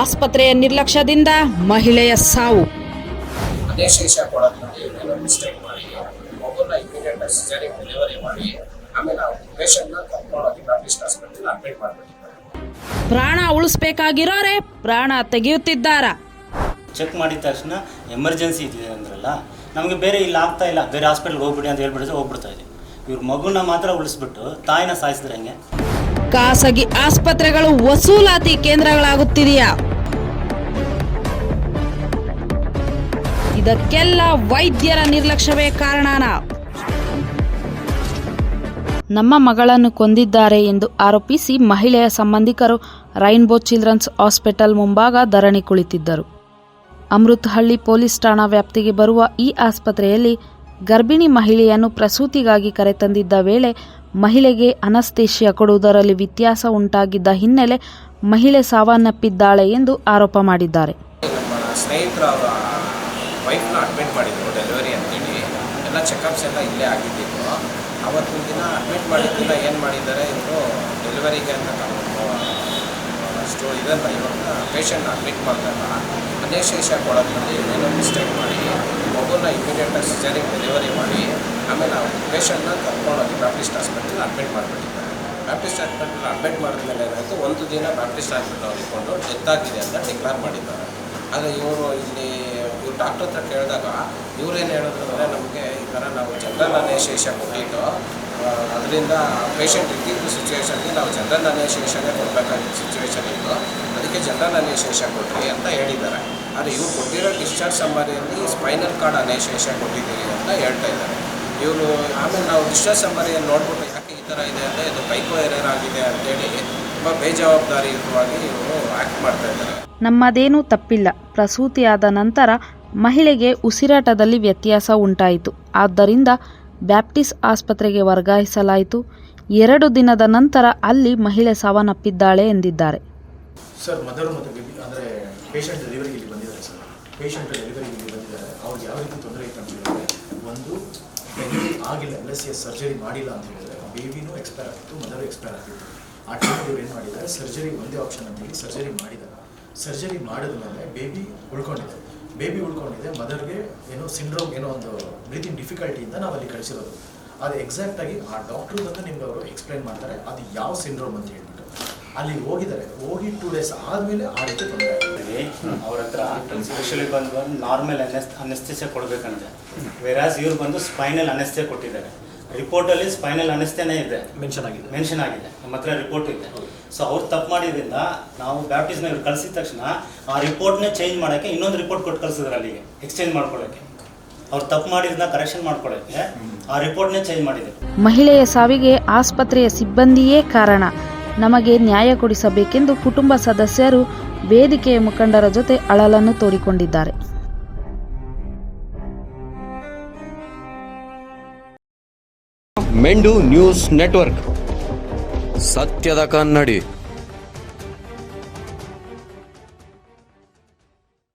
ಆಸ್ಪತ್ರೆಯ ನಿರ್ಲಕ್ಷ್ಯದಿಂದ ಮಹಿಳೆಯ ಸಾವು. ಅದೇ ಶೇಷ ಕೊಡೋದ್ರಲ್ಲಿ ಏನೇನೋ ಮಿಸ್ಟೇಕ್ ಮಾಡಿ ಮಗುನ ಇಮಿಡಿಯೇಟ್ ಸಿಜರಿಂಗ್ ಡೆಲಿವರಿ ಮಾಡಿ ಆಮೇಲೆ ಆ ಪೇಷಂಟ್ನ ಕರ್ಕೊಂಡೋಗಿ ಬ್ಯಾಪ್ಟಿಸ್ಟ್ ಹಾಸ್ಪಿಟಲ್ ಅಡ್ಮಿಟ್ ಮಾಡಿಬಿಟ್ಟಿದ್ದಾರೆ. ಪ್ರಾಣ ಉಳಿಸ್ಬೇಕಾಗಿರೋರೆ ಪ್ರಾಣ ತೆಗೆಯುತ್ತಿದ್ದಾರ? ಚೆಕ್ ಮಾಡಿದ ತಕ್ಷಣ ಎಮರ್ಜೆನ್ಸಿ ಇದೆ ಅಂದ್ರಲ್ಲ ನಮಗೆ ಬೇರೆ ಇಲ್ಲಿ ಆಗ್ತಾ ಇಲ್ಲ ಬೇರೆ ಹಾಸ್ಪಿಟಲ್ಗೆ ಹೋಗ್ಬಿಡಿ ಅಂತ ಹೇಳ್ಬಿಡಿದ್ರೆ ಹೋಗ್ಬಿಡ್ತಾ ಇದೆ. ಇವ್ರ ಮಗುನ ಮಾತ್ರ ಉಳಿಸ್ಬಿಟ್ಟು ತಾಯಿನ ಸಾಯಿಸಿದ್ರೆ ಹೆಂಗೆ? ಖಾಸಗಿ ಆಸ್ಪತ್ರೆಗಳು ವಸೂಲಾತಿ ಕೇಂದ್ರಗಳಾಗುತ್ತಿದೆಯಾ? ಇದಕ್ಕೆಲ್ಲ ವೈದ್ಯರ ನಿರ್ಲಕ್ಷ್ಯವೇ ಕಾರಣನ? ನಮ್ಮ ಮಗಳನ್ನು ಕೊಂದಿದ್ದಾರೆ ಎಂದು ಆರೋಪಿಸಿ ಮಹಿಳೆಯ ಸಂಬಂಧಿಕರು ರೈನ್ಬೋ ಚಿಲ್ಡ್ರನ್ಸ್ ಹಾಸ್ಪಿಟಲ್ ಮುಂಭಾಗ ಧರಣಿ ಕುಳಿತಿದ್ದರು. ಅಮೃತಹಳ್ಳಿ ಪೊಲೀಸ್ ಠಾಣಾ ವ್ಯಾಪ್ತಿಗೆ ಬರುವ ಈ ಆಸ್ಪತ್ರೆಯಲ್ಲಿ ಗರ್ಭಿಣಿ ಮಹಿಳೆಯನ್ನು ಪ್ರಸೂತಿಗಾಗಿ ಕರೆತಂದಿದ್ದ ವೇಳೆ ಮಹಿಳೆಗೆ ಅನಸ್ತೇಶಿಯ ಕೊಡುವುದರಲ್ಲಿ ವ್ಯತ್ಯಾಸ ಉಂಟಾಗಿದ್ದ ಹಿನ್ನೆಲೆ ಮಹಿಳೆ ಸಾವನ್ನಪ್ಪಿದ್ದಾಳೆ ಎಂದು ಆರೋಪ ಮಾಡಿದ್ದಾರೆ. ನಮ್ಮ ಸ್ನೇಹಿತರು ಅವರ ಅಡ್ಮಿಟ್ ಮಾಡಿದ್ರು ಡೆಲಿವರಿ ಅಂತೇಳಿ. ಎಲ್ಲ ಚೆಕಪ್ಸ್ ಎಲ್ಲ ಇಲ್ಲೇ ಆಗಿದ್ದಿತ್ತು ಅವತ್ತಿನ ದಿನ ಅಡ್ಮಿಟ್ ಮಾಡಿದ ಏನು ಮಾಡಿದ್ದಾರೆ ಇವರು? ಡೆಲಿವರಿಗೆ ಅಂತ ಸ್ಟೋ ಇದನ್ನು ಇವಾಗ ಪೇಷಂಟ್ನ ಅಡ್ಮಿಟ್ ಮಾಡಿದಾಗ ಶೇಷ ಕೊಡೋದ್ರಲ್ಲಿ ಏನೇನೋ ಮಿಸ್ಟೇಕ್ ಮಾಡಿ, ಮಗುನ ಇಮಿಡಿಯೇಟಾಗಿ ಸಿಜರಿಂಗ್ ಡೆಲಿವರಿ ಮಾಡಿ ಆಮೇಲೆ ನಾವು ಪೇಷಂಟ್ನ ಕರ್ಕೊಂಡೋಗಿ ಬ್ಯಾಪ್ಟಿಸ್ಟ್ ಹಾಸ್ಪಿಟಲ್ ಅಡ್ಮಿಟ್ ಮಾಡಿಬಿಟ್ಟಿದ್ದಾರೆ. ಬ್ಯಾಪ್ಟಿಸ್ಟ್ ಹಾಸ್ಪಿಟಲ್ ಅಡ್ಮಿಟ್ ಮಾಡಿದ್ಮೇಲೆ ಏನಾಯಿತು, ಒಂದು ದಿನ ಬ್ಯಾಪ್ಟಿಸ್ಟ್ ಹಾಸ್ಪಿಟಲ್ ಇಟ್ಕೊಂಡು ಡೆತ್ ಆಗಿದೆ ಅಂತ ಡಿಕ್ಲೇರ್ ಮಾಡಿದ್ದಾರೆ. ಆದರೆ ಇವರು ಇಲ್ಲಿ, ಇವ್ರು ಡಾಕ್ಟರ್ ಹತ್ರ ಕೇಳಿದಾಗ ಇವರೇನು ಹೇಳಿದ್ರು ಅಂದರೆ ನಮಗೆ ಈ ಥರ ನಾವು ಜನರಲ್ ಅನೇಶೇಷ ಕೊಟ್ಟಿದ್ದು ಅದರಿಂದ ಪೇಷಂಟ್ ಇದ್ದಿದ್ದು ಸಿಚುವೇಷನ್ಗೆ ನಾವು ಜನರಲ್ ಅನೇಶೇಷನೇ ಕೊಡಬೇಕಾಗಿದ್ದ ಸಿಚುವೇಷನ್ ಇತ್ತು. ಅದಕ್ಕೆ ಜನರಲ್ ಅನೇಶೇಷ ಕೊಟ್ಟಿರಿ ಅಂತ ಹೇಳಿದ್ದಾರೆ. ಆದರೆ ಇವ್ರು ಕೊಟ್ಟಿರೋ ಡಿಸ್ಚಾರ್ಜ್ ಸಂಬಾರಿಯಲ್ಲಿ ಸ್ಪೈನಲ್ ಕಾರ್ಡ್ ಅನೇಶೇಷ ಕೊಟ್ಟಿದ್ದೀರಿ ಅಂತ ಹೇಳ್ತಾ ಇದ್ದಾರೆ. ಇವರು ಆಮೇಲೆ ನಾವು ವಿಶ್ವಾಸ ಸಂಬಾರಿಯಲ್ಲಿ ನೋಡ್ಬಿಟ್ಟು ಯಾಕೆ ಈ ಥರ ಇದೆ ಅಂದರೆ ಇದು ಟೈಪೋ ಎರರ್ ಆಗಿದೆ ಅಂತೇಳಿ ತುಂಬ ಬೇಜವಾಬ್ದಾರಿಯುತವಾಗಿ ಇವರು ಆ್ಯಕ್ಟ್ ಮಾಡ್ತಾ ಇದ್ದಾರೆ. ನಮ್ಮದೇನೂ ತಪ್ಪಿಲ್ಲ. ಪ್ರಸೂತಿಯಾದ ನಂತರ ಮಹಿಳೆಗೆ ಉಸಿರಾಟದಲ್ಲಿ ವ್ಯತ್ಯಾಸ ಉಂಟಾಯಿತು. ಆದ್ದರಿಂದ ಬ್ಯಾಪ್ಟಿಸ್ ಆಸ್ಪತ್ರೆಗೆ ವರ್ಗಾಯಿಸಲಾಯಿತು. ಎರಡು ದಿನದ ನಂತರ ಅಲ್ಲಿ ಮಹಿಳೆ ಸಾವನ್ನಪ್ಪಿದ್ದಾಳೆ ಎಂದಿದ್ದಾರೆ. ಸರ್ ಮದರ್ ಮತ್ತು ಬೇಬಿ ಅಂದರೆ ಪೇಷಂಟ್ ಡೆಲಿವರಿಗೆ ಇಲ್ಲಿ ಬಂದಿದ್ದಾರೆ ಸರ್. ಪೇಷಂಟ್ ಡೆಲಿವರಿಗೆ ಇಲ್ಲಿ ಬಂದಿದ್ದಾರೆ. ಅವ್ರಿಗೆ ಯಾವ ರೀತಿ ತೊಂದರೆ ಇತ್ತು ಒಂದು ಡೆಲಿವರಿ ಆಗಿಲ್ಲ. ಎಲ್ ಎಸ್ ಸರ್ಜರಿ ಮಾಡಿಲ್ಲ ಅಂತ ಹೇಳಿದ್ರೆ ಬೇಬಿನೂ ಎಕ್ಸ್ಪೈರ್ ಆಗಿತ್ತು ಮದರು ಎಕ್ಸ್ಪೈರ್ ಆಗಿತ್ತು ಆ ಟೈಮಲ್ಲಿ ಇವ್ರು ಏನು ಮಾಡಿದ್ದಾರೆ? ಸರ್ಜರಿ ಒಂದೇ ಆಪ್ಷನ್ ಅಂತೇಳಿ ಸರ್ಜರಿ ಮಾಡಿದ್ದಾರೆ. ಸರ್ಜರಿ ಮಾಡಿದ್ಮೇಲೆ ಬೇಬಿ ಉಳ್ಕೊಂಡಿದೆ. ಬೇಬಿ ಉಳ್ಕೊಂಡಿದೆ ಮದರ್ಗೆ ಏನೋ ಸಿಂಡ್ರೋಮ್ ಏನೋ ಒಂದು ಬ್ರೀತಿಂಗ್ ಡಿಫಿಕಲ್ಟಿಯಿಂದ ನಾವು ಅಲ್ಲಿ ಕಳಿಸಿರೋದು. ಅದು ಎಕ್ಸಾಕ್ಟಾಗಿ ಆ ಡಾಕ್ಟ್ರು ಬಂದು ನಿಮ್ಗೆ ಅವರು ಎಕ್ಸ್ಪ್ಲೈನ್ ಮಾಡ್ತಾರೆ ಅದು ಯಾವ ಸಿಂಡ್ರೋಮ್ ಅಂತ ಹೇಳ್ಬಿಟ್ಟು. ಅಲ್ಲಿ ಹೋಗಿದ್ದಾರೆ. ಹೋಗಿ ಟೂ ಡೇಸ್ ಆದಮೇಲೆ ಆ ರೀತಿ ಅವ್ರ ಹತ್ರ ಸ್ಪೆಷಲಿ ಬಂದು ಬಂದು ನಾರ್ಮಲ್ ಅನೆಸ್ ಅನೆಸ್ಥೆಸಿಯ ಕೊಡಬೇಕಂತೆ. ವೆರಾಸ್ ಇವ್ರು ಬಂದು ಸ್ಪೈನಲ್ ಅನೆಸ್ಥೆ ಕೊಟ್ಟಿದ್ದಾರೆ. ರಿಪೋರ್ಟಲ್ಲಿ ಸ್ಪೈನಲ್ ಅನೆಸ್ಥೆನೇ ಇದೆ. ಮೆನ್ಷನ್ ಆಗಿದೆ. ಮೆನ್ಷನ್ ಆಗಿದೆ. ನಮ್ಮ ಹತ್ರ ರಿಪೋರ್ಟ್ ಇದೆ. ಸೊ ಅವ್ರು ತಪ್ಪು ಮಾಡಿದ್ರಿಂದ ನಾವು ಬ್ಯಾಪ್ಟಿಸ್ನ ಇವ್ರು ಕಳಿಸಿದ ತಕ್ಷಣ ಆ ರಿಪೋರ್ಟ್ನೇ ಚೇಂಜ್ ಮಾಡೋಕ್ಕೆ ಇನ್ನೊಂದು ರಿಪೋರ್ಟ್ ಕೊಟ್ಟು ಕಳಿಸಿದ್ರು ಅಲ್ಲಿಗೆ. ಎಕ್ಸ್ಚೇಂಜ್ ಮಾಡ್ಕೊಳ್ಳೋಕ್ಕೆ. ಅವ್ರು ತಪ್ಪು ಮಾಡಿದ್ನ ಕರೆಕ್ಷನ್ ಮಾಡ್ಕೊಳ್ಳೋಕ್ಕೆ ಆ ರಿಪೋರ್ಟ್ನೇ ಚೇಂಜ್ ಮಾಡಿದ್ರು. ಮಹಿಳೆಯ ಸಾವಿಗೆ ಆಸ್ಪತ್ರೆಯ ಸಿಬ್ಬಂದಿಯೇ ಕಾರಣ. ನಮಗೆ ನ್ಯಾಯ ಕೊಡಿಸಬೇಕೆಂದು ಕುಟುಂಬ ಸದಸ್ಯರು ವೇದಿಕೆಯ ಮುಖಂಡರ ಜೊತೆ ಅಳಲನ್ನು ತೋಡಿಕೊಂಡಿದ್ದಾರೆ. ಮೆಂಡು ನ್ಯೂಸ್ ನೆಟ್ವರ್ಕ್. ಸತ್ಯದ ಕನ್ನಡಿ.